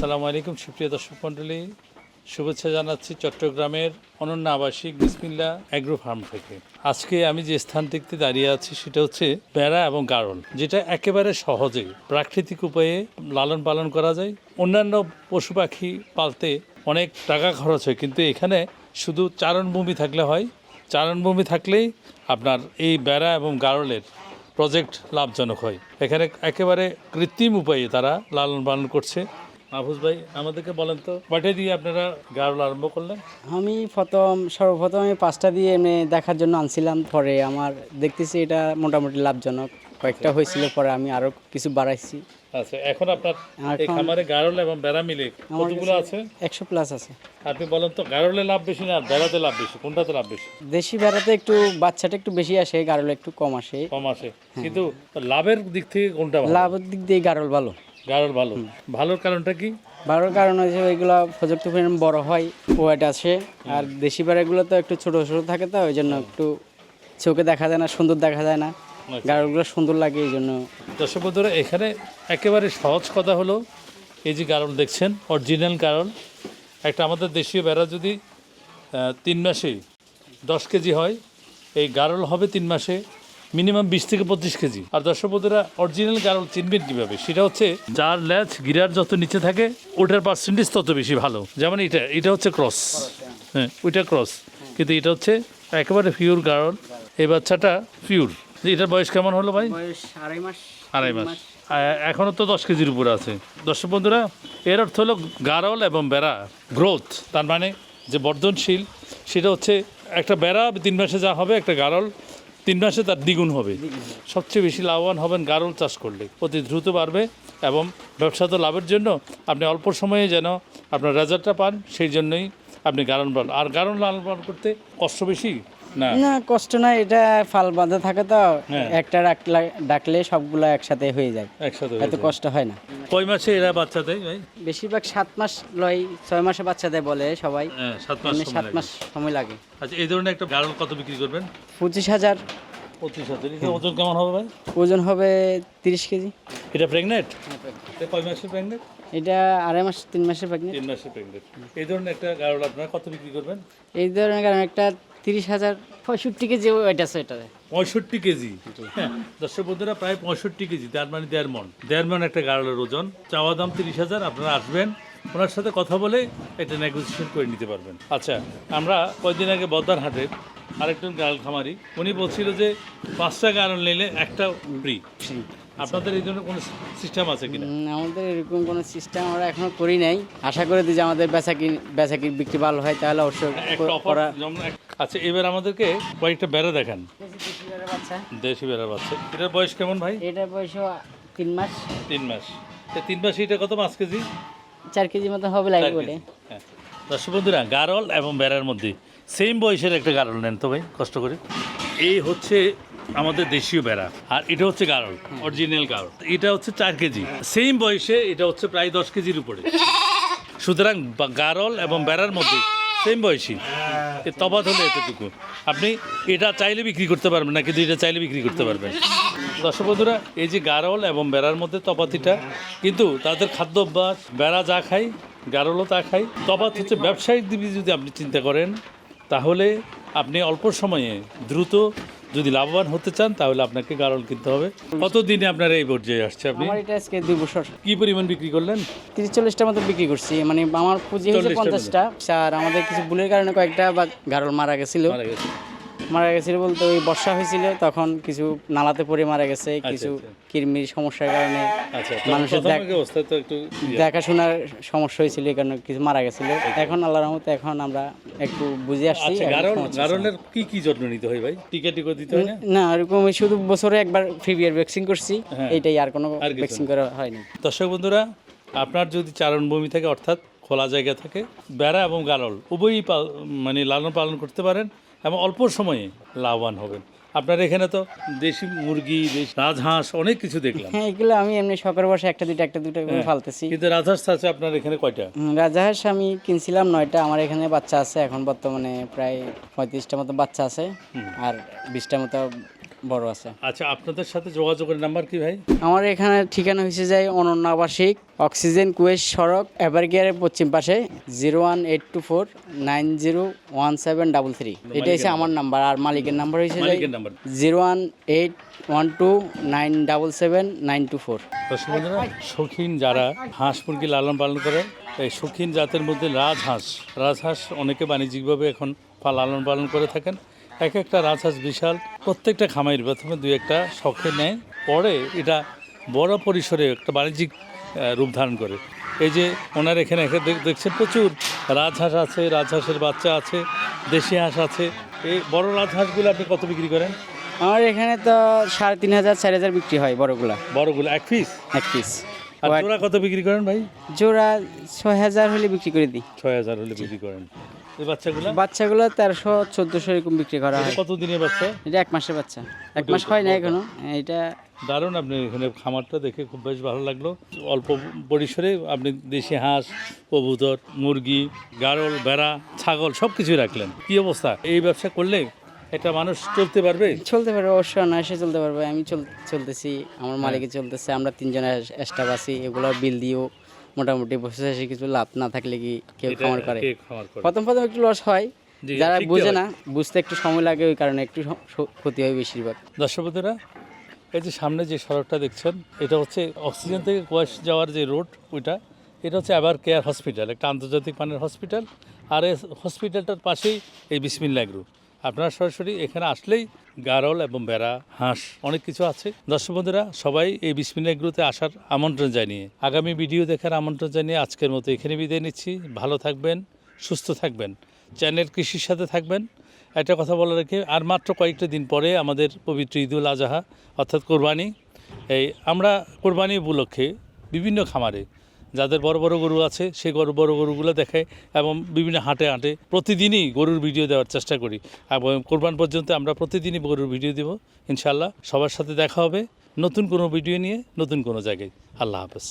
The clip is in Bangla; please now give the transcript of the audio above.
আসসালামু আলাইকুম, সুপ্রিয় দর্শক মণ্ডলী। শুভেচ্ছা জানাচ্ছি চট্টগ্রামের অনন্য আবাসিক বিসমিল্লা অ্যাগ্রো ফার্ম থেকে। আজকে আমি যে স্থানটিতে দাঁড়িয়ে আছি সেটা হচ্ছে বেড়া এবং গারল, যেটা একেবারে সহজে প্রাকৃতিক উপায়ে লালন পালন করা যায়। অন্যান্য পশু পাখি পালতে অনেক টাকা খরচ হয়, কিন্তু এখানে শুধু চারণভূমি থাকলে হয়। চারণভূমি থাকলেই আপনার এই বেড়া এবং গারলের প্রজেক্ট লাভজনক হয়। এখানে একেবারে কৃত্রিম উপায়ে তারা লালন পালন করছে। মাহফুজ ভাই আমাদেরকে বলেন তো কয়টা দিয়ে আপনারা গারল আরম্ভ করলেন? আমি প্রথম সর্বপ্রথম আমি পাঁচটা দিয়ে এমনি দেখার জন্য আনছিলাম পরে আমার দেখতেছি এটা মোটামুটি লাভজনক। কয়েকটা হয়েছিল পরে আমি আরও কিছু বাড়াইছি। আচ্ছা এখন আপনার এই খামারে গারল এবং বেড়া মিলে কতগুলো আছে? একশো প্লাস আছে। আপনি বলেন তো গারলে লাভ বেশি না বেড়াতে লাভ বেশি? কোনটাতে লাভ বেশি? দেশি বেড়াতে একটু বাচ্চাটা একটু বেশি আসে গারল একটু কম আসে। কম আসে। কিন্তু লাভের দিক থেকে কোনটা লাভের দিক দিয়ে গারল ভালো। গারল ভালো ভালোর কারণটা কি? ভালোর কারণ হচ্ছে এগুলো প্রযুক্তি পরিমাণ বড় হয় ওয়েট আসে। আর দেশি বেড়াগুলো তো একটু ছোট ছোট থাকে তো ওই জন্য একটু চোখে দেখা যায় না সুন্দর দেখা যায় না। গারলগুলো সুন্দর লাগে এই জন্য। দর্শক বন্ধুরা এখানে একেবারে সহজ কথা হলো এই যে গারল দেখছেন অরিজিনাল গারল একটা আমাদের দেশীয় বেড়া যদি তিন মাসে দশ কেজি হয় এই গারল হবে তিন মাসে। মিনিমাম বিশ থেকে পঁচিশ কেজি। আর দর্শক বন্ধুরা অরিজিনাল গারল চিনবেন কীভাবে? সেটা হচ্ছে যার ল্যাচ গিরার যত নিচে থাকে ওটার পার্সেন্টেজ তত বেশি ভালো। যেমন এটা এটা হচ্ছে ক্রস হ্যাঁ ওইটা ক্রস কিন্তু এটা হচ্ছে একেবারে পিওর গারল। এই বাচ্চাটা পিওর এটার বয়স কেমন হলো ভাই? আড়াই মাস আড়াই মাস। আ- তো দশ কেজির উপরে আছে। দর্শক বন্ধুরা এর অর্থ হলো গারল এবং বেড়া গ্রোথ তার মানে যে বর্ধনশীল সেটা হচ্ছে একটা বেড়া তিন মাসে যা হবে একটা গারল। তিন মাসে তার দ্বিগুণ হবে। সবচেয়ে বেশি লাভবান হবেন গারল চাষ করলে। অতি দ্রুত বাড়বে এবং ব্যবসা তো লাভের জন্য। আপনি অল্প সময়ে যেন আপনার রেজাল্টটা পান, সেই জন্যই আপনি গারল বান আর গারল লালন পালন করতে কষ্ট বেশি। না। না কষ্ট না এটা ফাল বাঁধা থাকে তো। হ্যাঁ। একটা ডাকলে ডাকলে সবগুলো একসাথে হয়ে যায়। একসাথে এত কষ্ট হয় না। কয় মাসে এরা বাচ্চা দেয় ভাই? বেশিরভাগ সাত মাস লয় ছয় মাসে বাচ্চা দেয় বলে সবাই। হ্যাঁ সাত মাস সময় সাত লাগে। মাস সময় লাগে। আচ্ছা এই ধরনের একটা গারল কত বিক্রি করবেন? পঁচিশ হাজার। পঁচিশ হাজার। ওজন কেমন হবে ভাই? ওজন হবে তিরিশ কেজি। এটা প্রেগনেন্ট কয় মাসের প্রেগনেন্ট এটা আড়াই মাস তিন মাসের প্রেগনেন্ট তিন মাসের প্রেগনেন্ট এই ধরনের একটা গারল আপনারা কত বিক্রি করবেন? এই ধরনের কারণ একটা তিরিশ হাজার পঁয়ষট্টি কেজি ওয়েট আছে এটা পঁয়ষট্টি কেজি? হ্যাঁ দর্শক বন্ধুরা প্রায় পঁয়ষট্টি কেজি তার মানে দেড় মন। দেড় মন একটা গারলের ওজন। চাওয়া দাম তিরিশ হাজার আপনারা আসবেন ওনার সাথে কথা বলে এটা নেগোসিয়েশন করে নিতে পারবেন। আচ্ছা আমরা কয়েকদিন আগে বদ্দার হাটের আরেকজন গারল খামারি উনি বলছিল যে পাঁচটা গারল নিলে একটা ফ্রি আপনাদের এই ধরনের কোনো সিস্টেম আছে কিনা? আমাদের এরকম কোনো সিস্টেম আমরা এখনও করি নাই। আশা করে যে আমাদের বেচাকি বেচাকি বিক্রি ভালো হয় তাহলে অবশ্যই একটা করা আচ্ছা এবার আমাদেরকে কয়েকটা বেড়া দেখান। দেশি বেড়া বাচ্চা। এটার বয়স কেমন ভাই? এটার বয়স তিন মাস। তিন মাস। তা তিন মাস এটা কত পাঁচ কেজি? চার কেজি মতো হবে চার লাগে বলে হ্যাঁ। দর্শক বন্ধুরা গারল এবং বেড়ার মধ্যে সেম বয়সের একটা গারল নেন তো ভাই কষ্ট করে। এই হচ্ছে আমাদের দেশীয় বেড়া আর এটা হচ্ছে গারল অরিজিনাল গারল। এটা হচ্ছে চার কেজি। সেম বয়সে এটা হচ্ছে প্রায় দশ কেজির উপরে। সুতরাং গারল এবং বেড়ার মধ্যে সেম বয়সী। তফাত হলে এতটুকু। আপনি এটা চাইলে বিক্রি করতে পারবেন না কিন্তু এটা চাইলে বিক্রি করতে পারবেন। দর্শক বন্ধুরা এই যে গারল এবং বেড়ার মধ্যে তফাতিটা কিন্তু তাদের খাদ্য অভ্যাস বেড়া যা খায় গারলও তা খায় তফাত হচ্ছে ব্যবসায়িক দিকে যদি আপনি চিন্তা করেন তাহলে আপনি অল্প সময়ে দ্রুত যদি লাভবান হতে চান তাহলে আপনাকে গারল কিনতে হবে। কতদিনে আপনার এই পর্যায়ে আসছে আপনি? আমার এটা আজকে দুই বছর। কি পরিমাণ বিক্রি করলেন? তিরিশ চল্লিশটা মতো বিক্রি করছি। মানে আমার পুঁজি হয়েছে 40 টা পঞ্চাশটা। আর আমাদের কিছু ভুলের কারণে কয়েকটা বা গারল মারা গেছিল। মারা গেছিল বলতে ওই বর্ষা হয়েছিল তখন কিছু নালাতে পড়ে মারা গেছে কিছু আচ্ছা। কৃমির সমস্যার কারণে আচ্ছা মানুষের। দেখাশোনার সমস্যা হয়েছিল এই কারণে কিছু মারা গেছিল এখন আল্লাহর রহমতে এখন আমরা একটু বুঝে আসছি আচ্ছা। গারলের কি কি যত্ন নিতে হয় ভাই টিকা টিকা দিতে হয় না না এরকম শুধু বছরে একবার ফিভিয়ার ভ্যাকসিন করছি হ্যাঁ। এইটাই আর কোনো ভ্যাকসিন করা হয়নি দর্শক বন্ধুরা আপনার যদি চারণভূমি থাকে অর্থাৎ খোলা জায়গা থাকে বেড়া এবং গারল উভয়ই মানে লালন পালন করতে পারেন এবং অল্প সময়ে লাভবান হবেন। আপনার এখানে তো দেশি মুরগি দেশি রাজহাঁস অনেক কিছু দেখলাম। হ্যাঁ এগুলো আমি এমনি শখের বসে একটা দুটো একটা দুটো করে ফালতেছি। কিন্তু রাজহাঁস আছে আপনার এখানে কয়টা? রাজহাঁস রাজাহাঁস আমি কিনছিলাম নয়টা আমার এখানে বাচ্চা আছে এখন বর্তমানে প্রায় পঁয়ত্রিশটা মতো বাচ্চা আছে। আর বিশটা মতো বড় আছে। আচ্ছা আপনাদের সাথে যোগাযোগের নাম্বার কি ভাই? আমার এখানে ঠিকানা হয়েছে যায় অনন্য আবাসিক অক্সিজেন কুয়েস সড়ক এভারগিয়ারের পশ্চিম পাশে zero one eight two four nine zero one seven double three এটা হচ্ছে আমার নাম্বার আর মালিকের নাম্বার হয়েছে যায় মালিকের number. Zero one eight one two nine double seven nine two four শৌখিন যারা হাঁস মুরগি লালন পালন করে এই শৌখিন জাতের মধ্যে রাজহাঁস রাজহাঁস অনেকে বাণিজ্যিকভাবে এখন লালন পালন করে থাকেন। এক একটা রাজহাঁস বিশাল প্রত্যেকটা খামাইয়ের প্রথমে দুই একটা শখে নেয় পরে এটা বড় পরিসরে একটা বাণিজ্যিক রূপ ধারণ করে। এই যে ওনার এখানে এখানে দেখ- দেখছেন প্রচুর রাজহাঁস আছে রাজহাঁসের বাচ্চা আছে দেশি হাঁস আছে। এই বড় রাজহাঁসগুলো আপনি কত বিক্রি করেন? আমার এখানে তো সাড়ে তিন হাজার চার হাজার বিক্রি হয় বড়গুলা। বড়গুলো এক পিস এক পিস আর জোড়া কত বিক্রি করেন ভাই? জোড়া ছয় হাজার হলে বিক্রি করে দিই। ছয় হাজার হলে বিক্রি করেন। এই বাচ্চাগুলো? বাচ্চাগুলো তেরোশো চোদ্দোশো এরকম বিক্রি করা হয়। কত দিনের বাচ্চা? এটা এক মাসের বাচ্চা। এক মাস হয় না এখনও। এটা দারুণ আপনি এখানে খামারটা দেখে খুব বেশ ভালো লাগল। অল্প পরিসরে আপনি দেশি হাঁস কবুতর মুরগি গারল বেড়া ছাগল সব কিছুই রাখলেন। কি অবস্থা? এই ব্যবসা করলে একটা মানুষ চলতে পারবে? চলতে পারবে অবশ্যই অনায়াসে চলতে পারবে। আমি চল চলতেছি আমার মালিকে চলতেছে আমরা তিনজন স্টাফ আছি এগুলো বিল দিয়েও মোটামুটি বসে আসি কিছু লাভ না থাকলে কি কেউ খামার করে? প্রথম প্রথম একটু লস হয় যারা বুঝে না বুঝতে একটু সময় লাগে ওই কারণে একটু ক্ষতি হয় বেশিরভাগ। দর্শকরা এই যে সামনে যে সড়কটা দেখছেন এটা হচ্ছে অক্সিজেন থেকে কোয়াশ যাওয়ার যে রোড ওইটা এটা হচ্ছে আবার কেয়ার হসপিটাল একটা আন্তর্জাতিক মানের হসপিটাল। আর এই হসপিটালটার পাশেই এই বিসমিল্লা গ্রুপ আপনারা সরাসরি এখানে আসলেই গারল এবং বেড়া হাঁস অনেক কিছু আছে। দর্শক বন্ধুরা, সবাই এই বিসমিল্লা গ্রুপে আসার আমন্ত্রণ জানিয়ে, আগামী ভিডিও দেখার আমন্ত্রণ জানিয়ে আজকের মতো এখানে বিদায় নিচ্ছি। ভালো থাকবেন, সুস্থ থাকবেন, চ্যানেল কৃষির সাথে থাকবেন। একটা কথা বলে রেখে, আর মাত্র কয়েকটা দিন পরে আমাদের পবিত্র ঈদুল আজহা, অর্থাৎ কোরবানি, এই আমরা কোরবানি উপলক্ষে বিভিন্ন খামারে যাদের বড় বড় গরু আছে সেই গরু বড় গরুগুলো দেখে এবং বিভিন্ন হাটে হাঁটে প্রতিদিনই গরুর ভিডিও দেওয়ার চেষ্টা করি। এবং কোরবান পর্যন্ত আমরা প্রতিদিনই গরুর ভিডিও দেব ইনশাল্লাহ সবার সাথে দেখা হবে। নতুন কোনো ভিডিও নিয়ে, নতুন কোনো জায়গায়। আল্লাহ হাফেজ।